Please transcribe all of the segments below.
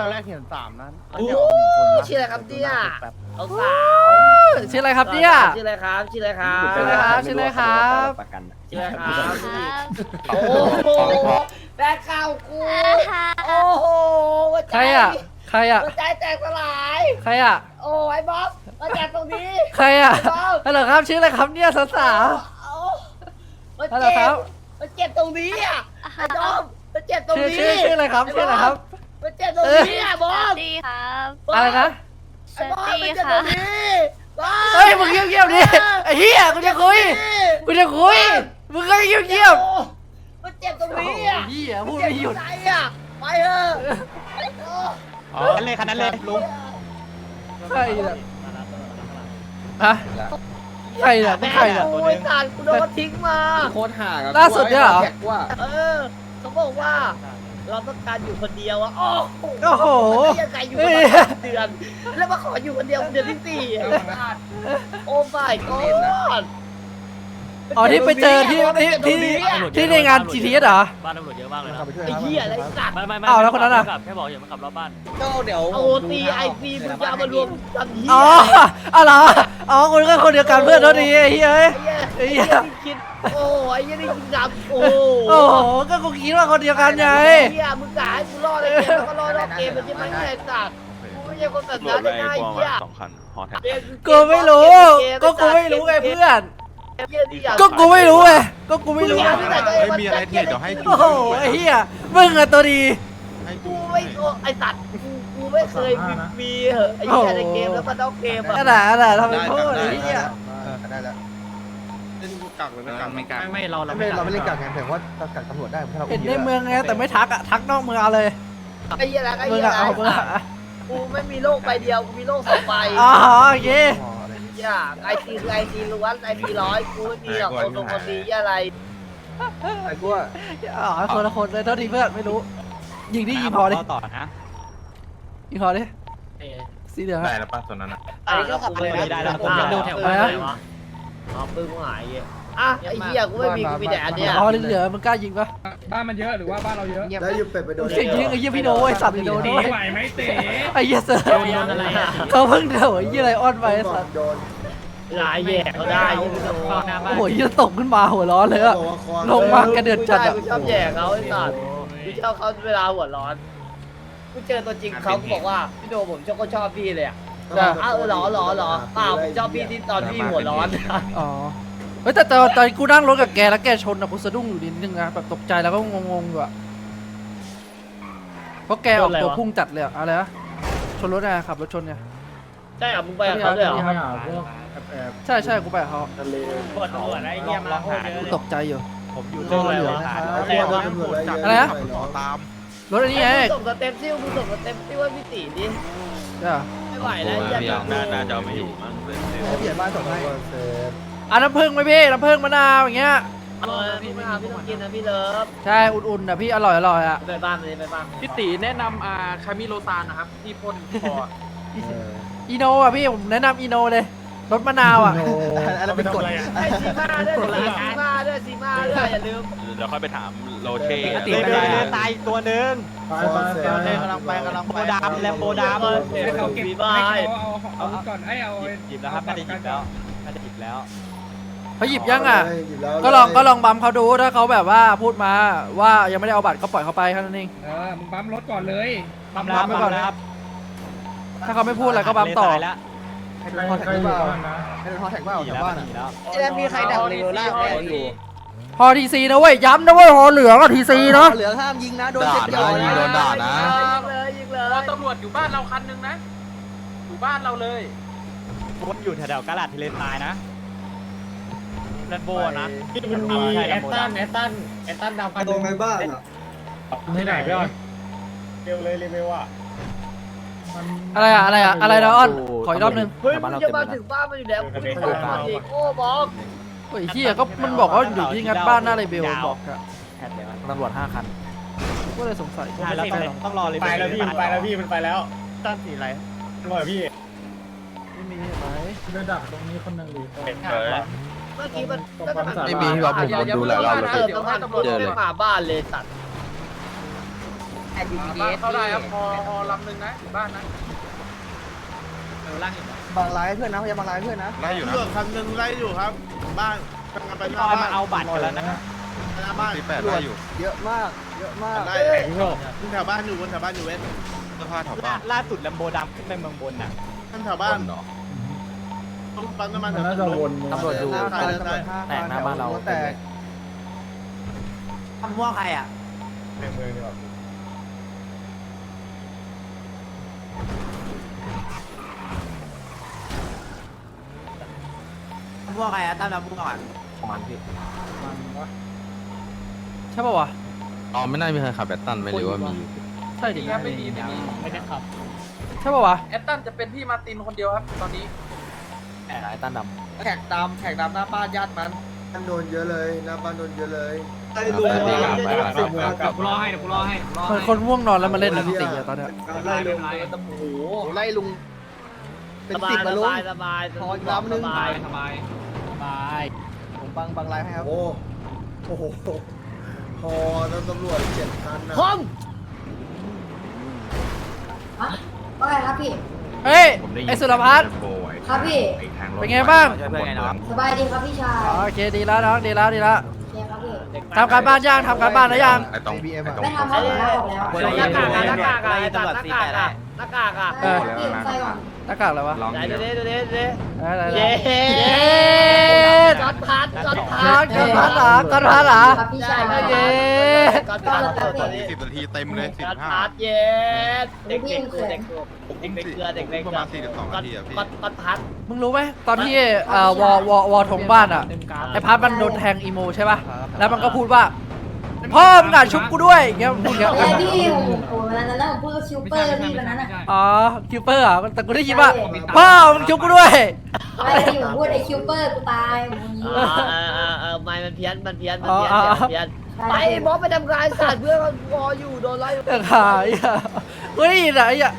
ตอนแรกเห็นสามนั้นโอ้ชื่ออะไรครับเนี่ย เอาสาวชื่ออะไรครับเนี่ย ชื่ออะไรครับชื่ออะไรครับชื่ออะไรครับชื่ออะไรครับประกันอะชื่ออะไรครับครับโอ้โหแบกข้าวกูโอ้โหหัวใจใครอะ ใครอะ หัวใจแตกสลาย ใครอะ โอ้ยบ๊อบมาจากตรงนี้ใครอะบ๊อบฮัลโหลครับชื่ออะไรครับเนี่ยสาวโอ้มันฮัลโหลเจ็ครับบมันเจ็บตรงนี้อะไอ้บ๊อบมันเจ็บตรงชื่อนี้ชื่อชื่ออะไรครับชื่ออะไรครับมันเจ็บ ตรงนี้อะบ๊อบดีครับอะไรนะสไอ้บ๊อบวัสมันดีเจ็บตรค่ะงนี้บ๊อบเฮ้ยมึงเงียบๆดิไอ้เหี้ยกูจะคุยกูจะคุยมึงก็เงียบโอ้มันเจ็บตรงๆโอ้นี้โหอะเหี้ยพูดเจ็บไม่หยุดใจอะไปเถอะโอ้คันเลยคันนั้นเลยลุงใครอะฮะใครอะมึงใครอะ โอ้ยตานกูโดนทิ้งมา โคตรห่าอะล่าสุดเนี่ยเหรอแท็กว่าเออเขาบอกว่า เราต้องการอยู่คนเดียวอะโอ้โหโอ้โหยังไงอยู่กันมาสามเดือน แล้วมาขออยู่คนเดียวเดือนที่สี่โอ้ my god อ๋อที่ไปเจอที่ที่ที่ที่ในงาน GTS เหรอ บ้านตำรวจเยอะมากเลยนะไอ้เหี้ยอะไรสัตว์ไม่ไม่ไม่อ้าวแล้วคนนั้นอะแค่บอกอย่ามาขับรอบบ้าน ก็เดี๋ยวโอตีไอซีมึงจะเอามารวมกันเหี้ยอ๋ออ๋อเหรออ๋อคุณก็คนเดียวกันเพื่อนเท่านี้ไอ้เหี้ยเอ้ย ไอ้เหี้ย ไอ้เหี้ยนี่คิด โอ้ไอ้เหี้ยนี่คิดดำโอ้โอ้โห ก็กูคิดว่าคนเดียวกันไงไอ้เหี้ยมึงกะให้กูรอดเลยเกมแล้วก็รอดรอบเกมมันใช่ไหมไอ้สัตว์กูไม่ใช่คนแบบตำรวนั้จนไล่ได้ไอ้พวกเหี้ยมาสองคันฮอแท็ก กูไม่รู้ ก็กูไม่รู้ไงเพื่อนก็กูไม่รู้ไงก็กูไม่รู้ไม่มีอะไรเทรดเดี๋ยวให้กู โอ้โห ไอ้เหี้ยมึงอะตัวดี ให้กูกูไม่โอ้ไอ้สัตว์กูกูไม่เคยมีมีเหอะไอ้เหี้ยในเกมแล้วมันนอกเกมขอะนาดขนาดทำเป็นพูดไอ้เหี้ยได้แล้ว เล่นกักเลยนะกักไม่กักไม่ไม่เราเราไม่เราไม่เล่นกักไงแต่ว่าเรากักตำรวจได้ถ้าเราเห็นในเมืองไงแต่ไม่ทักอะทักนอกเมืองเอาเลยไอ้เหี้ยนะไอ้มึงเหี้ยอะนะเอามึงอะกูไม่มีโลกใบเดียวกูมีโลกสองใบอ๋อโอเคเหี้ยไอซีคือไอซีล้วนไอซีร้อยกูไม่มีหรอกคนตรงคนดีเหี้ยอะไรไอ้กูว่าอ๋อคนละคนเลยเท่าทีเพื่อนไม่รู้ ยิงดิยิงพอดิต่อนะยิงพอดิสีเหลืองได้อะแล้วป่ะตัวนั้นอะอันนี้ก็ขับไปได้แล้วผมยังดูแถวอะไรนะวะ อ๋อปึ้งหายอะไอ้เหี้ยกูไม่มีกูมีแต่อันเนี้ยอ๋อเหลืองมึงกล้ายิงปะบ้านมันเยอะหรือว่าบ้านเราเยอะแล้วยูเป็ดไปโดนเสียงยิงไอ้เหี้ยพี่โน้ไอ้สัตว์โดนหนีด้วยไหวไหมเต๋ไอ้เหี้ยเสือโดนอะไรอะเขาเพิ่งเดาไอ้เหี้ยอะไรอ้อนไปไอ้สัตว์โดนหลายแย่เขาได้ยังไม่โดนโอ้โหเหี้ยตกขึ้นมาหัวร้อนเลยอะลงมากระเดือดจัดอะกูชอบแย่เขาไอ้สัตว์กูชอบเขาเวลาหัวร้อนกูเจอตัวจริงเขาก็บอกว่าพี่โดผมชอบก็ชอบพี่เลยอะ อ้าวเหรอเหรอเหรอเปล่าผมชอบพี่ที่ตอนพี่หัวร้อน อ๋อ เฮ้ยแต่แต่ตอนกูนั่งรถกับแกแล้วแกชนอะกูสะดุ้งอยู่นิดนึงนะแบบตกใจแล้วก็งงๆอยู่อะเพราะแกออกตัวพุ่งจัดเลยอะอะไรนะชนรถไงขับรถชนไงใช่เหรอมึงไปกับเขาด้วยเหรอใช่ใช่กูไปกับเขาปวดหัวอะไรเงี้ยมาโคตรเยกูอะเลยตกใจอยู่ ผมอยู่เรื่องอะไรวะอะไรนะตามรถอันนี้ไงมึงส่งสเต็ปซิ่วมึงส่งสเต็ปซิ่วให้พี่ตีดิใช่เหรอ ไม่ไหวแล้วไอ้เหี้ย น่าน่าจะเอาไม่อยู่มั้งเปลี่ยนบ้านส่งให้อะน้ำผึ้งไหมพี่น้ำผึ้งมะนาวอย่างเงี้ยเออพี่มาพี่ต้องกินนะพี่เลิฟใช่อุ่นๆนะพี่อร่อยอร่อยอะไปบ้านเลยไปบ้านพี่ตีแนะนำอ่าคามิโลซานนะครับที่พ่นคออีโนอะพี่ผมแนะนำอีโนเลยรสมะนาวอะอะไรเป็นกฎไอซีมาด้วยซีมาด้วย ซีมาด้วยอย่าลืมเดี๋ยวค่อยไปถามโรเช่ตีอะไปเลยตายตัวหนึ่งกำลังไปกำลังโบดามแลมโบดามให้เขาเก็บซีให้มาเขาเอาเอาก่อนให้เอาหยิบแล้วครับน่าจะหยิบแล้วน่าจะหยิบแล้วเขาหยิบยังอะ ก็ลองก็ลองบัมเขาดูถ้าเขาแบบว่าพูดมาว่ายังไม่ได้เอาบัตรก็ปล่อยเขาไปแค่นั้นเองเออมึงปั๊มรถก่อนเลยปั๊มปั๊มไปก่อนถ้าเขาไม่พูดอะไรก็บัมต่อแล้วให้โดนฮอแท็กเปล่าให้โดนฮอแท็กเปล่าแถวบ้านอะแล้วมีใครดักเรือล่าแม่อยู่ พอทีซีนะเว้ยย้ำนะเว้ยหอเหลืองอะทีซีเนาะเหลือห้ามยิงนะโดนเจ็บยอยิงเลยยิงเลยรถตำรวจอยู่บ้านเราคันนึงนะ อยู่บ้านเราเลยวนอยู่แถวๆกาลาดทะเลทรายนะแลนโบนะมันมีแอตตันแอตตันแอตตันดำตรงในบ้านอะที่ไหนพี่อ้อนอะไรอะอะไรอะอะไรนะอ้อนขออีกรอบนึงเฮ้ยมึงจะมาถึงบ้านมันอยู่แล้วมึงไม่บอกมันอีกโอ้บอก เฮ้ยเฮียก็มันบอกว่าอยู่ที่งัดบ้านหน้าไรเบลบอกอะตำรวจห้าคันก็เลยสงสัยก็ใช่ไม่แล้วใช่หรอกต้องรอเลยไปแล้วพี่มันไปแล้วพี่มันไปแล้วตั้งสีอะไรตำรวจพี่ไม่มีไหมเดินดักตรงนี้คนหนึ่งหรือเมื่อกี้มันไม่มีที่ว่าผมวนดูหลายรอบแล้วเติมน้ำมันรถไม่มาบ้านเลยสัตว์ไบ้านเข้าได้ครับพอพอลำหนึ่งนะอยู่บ้านนะบางร้ายเพื่อนนะพยายามบางร้ายเพื่อนนะไล่อยู่นะเลือกคันหนึ่งไล่อยู่ครับ บ้านกำลังไปหพี่น้าบอยบ้ามานเอาบัตรกันแล้วนะหน้าบ้านสี่แปดไล่อยู่เยอะมาก เยอะมากไล่บนแถวบ้านอยู่บนแถวบ้านอยู่เว้นเสื้อผ้าแถวล่าบ้านล่าสุดแลมโบดำขึ้นไปเมืองบนน่ะท่านแถวบ้านต้องปั๊มน้ำมันมันน่าจะวนตำรวจดูหน้าตายคันเลยตำรตาวยจห้าแตกหน้าบ้านเราหัวแตก ทำม่วงใครอะ ในเมืองดีกว่า ม่วงใครอะตั้มทำม่วงก่อนมันวะใช่ป่าวะอ๋อไม่น่ามีใครขับแบตตันไม่รู้ว่ามี ใช่ดิดีครับไม่ดีไม่ดีไม่ได้ขับใช่ป่าวะแอตตันจะเป็นพี่มาร์ตินคนเดียวครับตอนนี้แหมไอ้ตั้นดแขกดำแขกดำหน้าบ้านญาติมันบ้านโดนเยอะเลยหน้าบ้านโดนเยอะเลยไล่ลุงำกูรอให้เดี๋ยวกูรอให้เหมือนคนง่วงนอนแล้วมาเล่นน้ำติอะตอนเนี้ยไล่ลุงโอ้โหไล่ลุงเป็นสบาสิยบสมาลุงบายสบายขออีกลำหนึ่งสบายสบายส บายผมบังบังร้ายให้ครับ โอ้โอ้โหพอแล้วตำรวจเจ็ดคันนะคอมว่าไงครับพี่ เฮ้ย ไอสุรพัฒน์ ครับพี่ เป็นไงบ้างช่วยเพื่อนไงน้องสบายดีครับพี่ชายอ๋อโอเคดีแล้วน้องดีแล้วดีแล้วโอเคครับพี่ ทำการบ้านย่างทำการบ้านแล้วยัง ไอ้ตรง ABM ไอ้ตรง ไม่ทำครับผมลาออกแล้วใส่หน้ากากอะหน้ากากอะไอ้ตัดหน้ากากอะหน้ากากอะเออ พี่ใส่ก่อนหน้ากากอะไรวะไหนดูดิดูดิดูดิอะไรเย้เย้จอดพัดจอดพัก้อดนก้อนพัดเหรอก้อนพัดเหรอครับพี่ชายใช่เย้จอดพัดตอนนี้สิบนาทีเต็มเลยสิจบอดห้าพัดเย้เด็กเด็กกูเด็กกูเด็กเด็กเกลือเด็กเด็กประมาณสี่สิบสองนาทีอะพี่จอดจอดพัดมึงรู้ไหมตอนที่เอ่อวอวอวอทงบ้านอะไอพัดมันโดนแทงอีโมใช่ป่ะแล้วมันก็พูดว่า พ่อมึงอะชุบกูด้วยอย่างเงี้ยพูดอย่างไอ้เงี้ยพี่ผมผมวันนั้นนะผมพูดกับคิวเปอร์พี่วันนั้นอะอ๋อคิวเปอร์อะแต่กูได้ยินว่าพ่อมึงชุบกูด้วยไอ้ที่ผมพูดไอ้คิวเปอร์กูตายผมอย่างนี้เออเออเออเออไม่มันเพี้ยน มันเพี้ยน มันเพี้ยนมันเพี้ยนไปบอสไปทำงานศาสตร์เพื่อนมันวออยู่โดนไล่เออหายอะกูได้ยินอะไอ้เหี้ย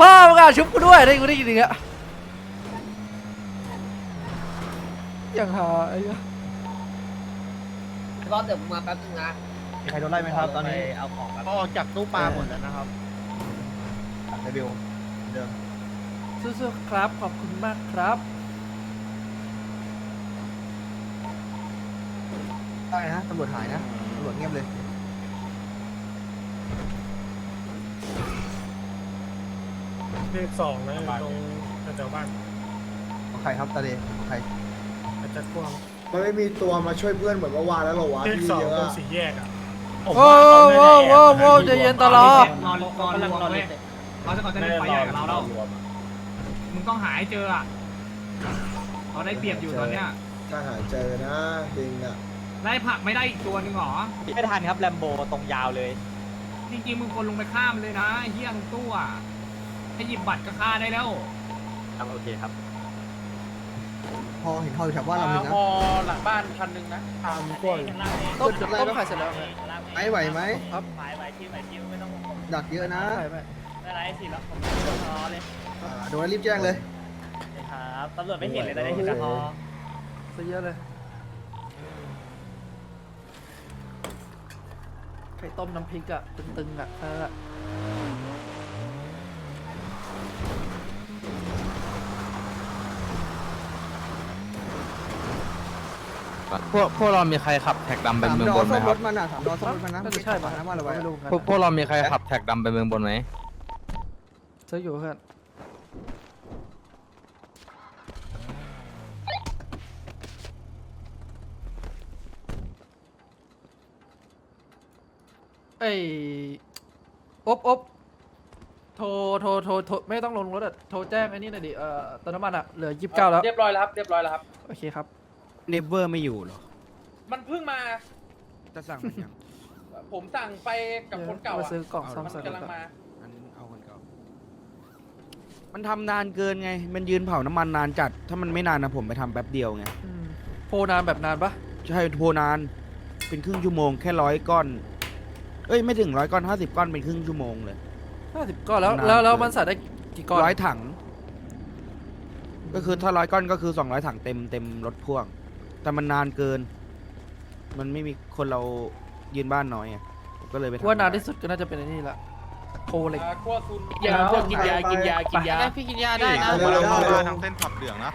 พ่อมึงอะชุบกูด้วยได้กูได้ยินอย่างเงี้ยอย่างหายอะ บอสเดี๋ยวมาแป๊บนึงนะมีใครโดนไล่ไหมครับตอนนี้เอาของมาก็ออกจากตู้ปลาหมดแล้วนะครับไอบิวเดิมสู้ๆครับ ขอบคุณมากครับได้นะตำรวจหายนะตำรวจเงียบเลยเลขสองนะตรงแถวบ้านของใครครับตาเดของใครอาจจะกว้าง มันไม่มีตัวมาช่วยเพื่อนเหมือนเมื่อวานแล้วเหรอวะเลขที่สองเยอะตรงอะสี่แยกอะโว้วโว้วโว้วโว้วใจเย็นตลอด นอนนอนรวมเลยเขาจะเขาจะเล่นไฟใหญ่กับเราแล้วมึงต้องหาให้เจออะเขาได้เปรียบอยู่ตอนเนี้ยถ้าหาเจอนะจริงอะไล่ผักไม่ได้อีกตัวนึงหรอไม่ทันครับแลมโบตรงยาวเลย จริงๆมึงควรลงไปข้ามเลยนะไอ้เฮียตรงตู้อะให้หยิบบัตรก็ฆ่าได้แล้ว ครับโอเคครับ พอเห็นเขาอยู่แถวบ้านเราหนึ่งนะพอหลังบ้านคันหนึ่งนะตามกล้วยต้มต้มไข่เสร็จแล้วไอ้ไหวไหม ครับหมายไว้ที่ไหนที่ไม่ต้องดักเยอะนะไข่ไหมไม่ไรสิแล้วผมรอเลยอ่าโดนแล้วรีบแจ้งเลย ครับตำรวจไม่เห็นเลยตอนนี้เห็นแต่ฮอซะเยอะเลย ไข่ต้มน้ำพริกอะ ตึงๆอะเออ พวกพวกเรามีใครขับแท็กดำไปสามเมืองดอบนไหมซ่อมครรับ ถมันอะสามดอซ่อมรถมันนะน่าจะใช่ป่ะน้ำมาหรือไว้ไม่รู้เหมือนกันพวกพวกเรามีใครขับแท็กดำไปเมืองบนไหมซื้ออยู่เพื่อนเอ้ยอบอบโทรโทรโทรโทรไม่ต้องลงรถอะโทรแจ้งไอ้นี่หน่อยดิเอ่อเติมน้ำมันอะเหลือยี่สิบเก้าแล้ว เรียบร้อยแล้วครับ เรียบร้อยแล้วครับ โอเคครับ เนเวอร์ไม่อยู่หรอมันเพิ่งมา จะสั่งมันยังผมสั่งไปกับคนเก่ามาอะซื้อกล่องซ่อมมันใส่รถกำลังก่อนมา อันเอาคนเก่ามันทำนานเกินไง มันยืนเผาน้ำมันนานจัด ถ้ามันไม่นานนะผมไปทำแป๊บเดียวไง อืมโพลนานแบบนานปะใช่โทรนาน เป็นครึ่งชั่วโมงแค่ร้อยก้อน เอ้ยไม่ถึงร้อยก้อนห้าสิบก้อนเป็นครึ่งชั่วโมงเลย ห้าสิบก้อนแล้วนานแล้วแล้วเกิน มันใส่ได้กี่ก้อนร้อยถัง ก็คือถ้าร้อยก้อนก็คือสองร้อยถังเต็มเต็มรถพ่วง แต่มันนานเกิน มันไม่มีคนเรายืนบ้านน้อยไงผมก็เลยไปทำว่านานที่สุดก็น่าจะเป็นไอ้นี่แหละโคเหล็กยาพวกกินยากินยากินยา ได้พี่กินยาได้นะเดี๋ยวเดี๋ยวเดี๋ยวทางเส้นขับเหลืองนะ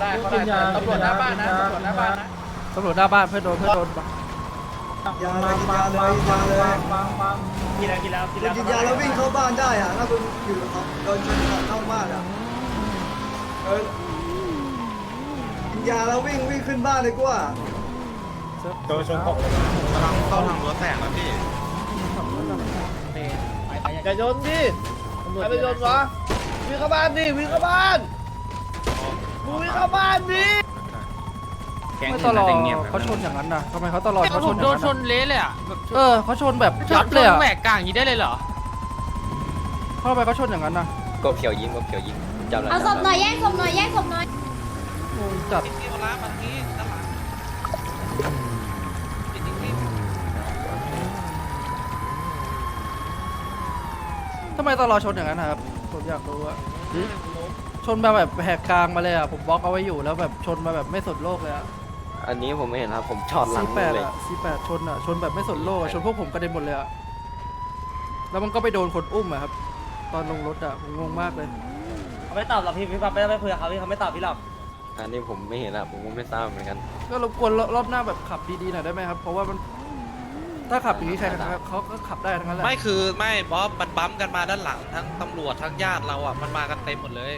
ได้เขาได้ตำรวจหน้าบ้านนะตำรวจหน้าบ้านนะตำรวจหน้าบ้านเพื่อนโดนเพื่อนโดนปะยาเลยกินยาเลยกินยาเลยกินแล้วกินแล้วกินคุแล้ณวกินยาแล้ววิ่งเข้าบ้านได้อะถ้าคุณอยู่กับโดนชนเข้าบ้านอะเออกิน ยาแล้ววิ่งวิ่งขึ้นบ้านเลยกูว่าโดนชนตกกำลังเข้าทางรั้วแตกนะพี่อย่าโยนดิใครไปโยนวะวิ่งเข้าบ้านดิวิ่งเข้าบ้านมึงวิ่งเข้าบ้านดิไม่ตลอดเขาชนอย่างนั้นนะทำไมเขาตลอดเขาชนอย่างนั้นนะเละเลยอะแบบเออเขาชนแบบยับเลยอะแหวกกลางอย่างนี้ได้เลยเหรอทำไมเขาชนอย่างนั้นนะกบเขียวยิงกบเขียวยิงจำอะไรเอาศพหน่อยแย่งศพหน่อยแย่งศพหน่อย งงจัดทำไมตลอดชนอย่างนั้นนะครับ ผมอยากรู้อะชนมาแบบแหกกลางมาเลยอะผมบล็อกเอาไว้อยู่แล้วแบบชนมาแบบไม่สนโลกเลยอะอันนี้ผมไม่เห็นครับผมช็อตหลังสี่แปดเลยอะสี่แปดชนอะชนแบบไม่สนโลกอะชนพวกผมกระเด็นหมดเลยอะแล้วมันก็ไปโดนคนอุ้มอะครับ ตอนลงรถอะผมงงมากเลย เขาไม่ตอบหรอกพี่พี่ปั๊บไม่ต้องไปคุยกับเขาพี่เขาไม่ตอบพี่หรอก อันนี้ผมไม่เห็นอะผมก็ไม่ทราบเหมือนกัน ก็รบกวนรอบหน้าแบบขับดีๆหน่อยได้ไหมครับ เพราะว่ามันถ้าขับอย่างนี้ใครๆเขาก็ขับได้ทั้งนั้นแหละไม่คือไม่บอสมันบัมป์กันมาด้านหลังทั้งตำรวจทั้งญาติเราอะมันมากันเต็มหมดเลย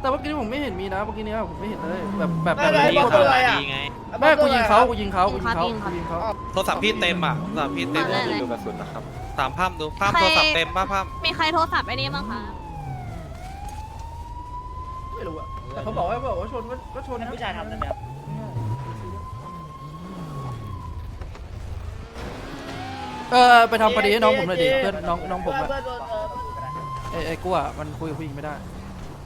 แต่เมื่อกี้ผมไม่เห็นมีนะเมื่อกี้เนี้ยผมไม่เห็นเลยแบบแบบไม่แบบไม่นี้บอกตัวอะไรอะดีไงแม่กูยิงเขากูยิงเขากูยิงเขากูยิงเขาโทรศัพท์พี่เต็มอะโทรศัพท์พี่เต็มไม่ดูกระสุนนะครับถามภาพดูภาพโทรศัพท์เต็มป่ะภาพมีใครโทรศัพท์ไอ้นี่บ้างคะไม่รู้อะ แต่เขาบอกว่าบอกว่าชนก็ก็ชนนะผู้ชายทำได้ไหมครับเออไปทำคดีให้น้องผมหน่อยดิเพื่อนน้องน้องผมอะเพื่อนโดนเออไอ้ไอ้กลัวมันคุยกับผู้หญิงไม่ได้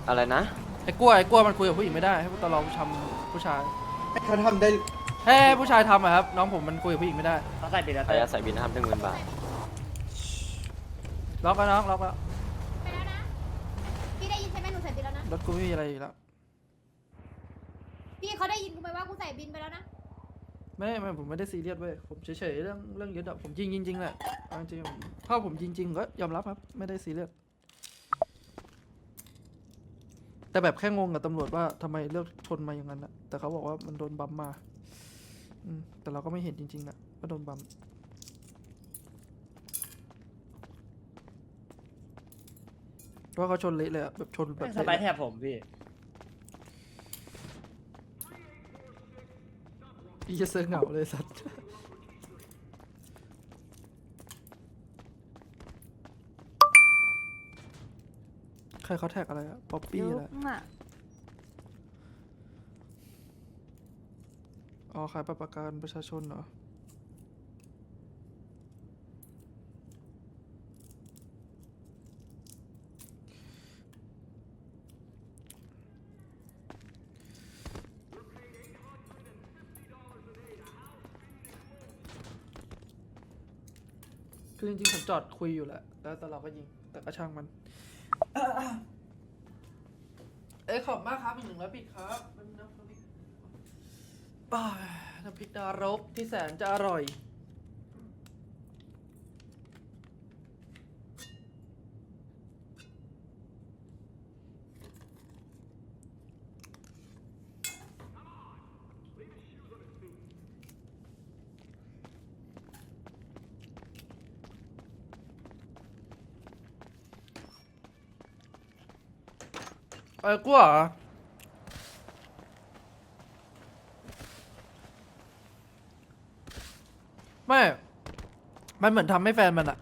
อะไรนะ ไอ้กลัวไอ้กลัวมันคุยกับผู้หญิงไม่ได้ให้ตลอดทำผู้ชายเขาทำได้ให้ผู้ชายทำอะครับ น้องผมมันคุยกับผู้หญิงไม่ได้เขาใส่ปิดแล้วใครจะใส่บินห้ามหนึ่งหมื่นบาท ล็อกแล้วน้องล็อกแล้วไปแล้วนะ พี่ได้ยินใช่ไหมหนูใส่บินแล้วนะรถกูไม่มีอะไรอีกแล้ว พี่เขาได้ยินกูไหมว่ากูใส่บินไปแล้วนะไม่ไม่ผมไม่ได้ซีเรียสเว้ยผมเฉยๆเรื่องเรื่องยึดอะผมยิงจริงๆแหละเอาจริงๆถ้าผมยิงจริงก็ยอมรับครับ ไม่ได้ซีเรียสแต่แบบแค่งงกับตำรวจว่าทำไมเลือกชนมาอย่างนั้นอะแต่เขาบอกว่ามันโดนบัมมาอืมแต่เราก็ไม่เห็นจริงๆอะว่าโดนบัมว่าเขาชนเละเลยอะแบบชนแบบสเละบายเลยแทบผมพี่ พี่จะเสื้อเหงาเลยสัตว์ใครเขาแท็กอะไรอะป๊อปปี้อะไรอ๋อขายบัตรประกันประชาชนเหรอ คือจริงๆผมจอดคุยอยู่แหละ แล้วแต่เราก็ยิง แต่ก็ช่างมัน เอ้ยขอบมากครับอีกหนึ่งร้อยปิดครับน้ำพริกน้ำพริกดารกที่แสนจะอร่อย เออกูเหรอไม่ มันเหมือนทำให้แฟนมันอะ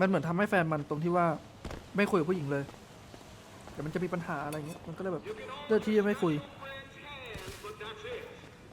มันเหมือนทำให้แฟนมันตรงที่ว่า ไม่คุยกับผู้หญิงเลย แต่มันจะมีปัญหาอะไรเงี้ย มันก็เลยแบบเลือกที่จะไม่คุย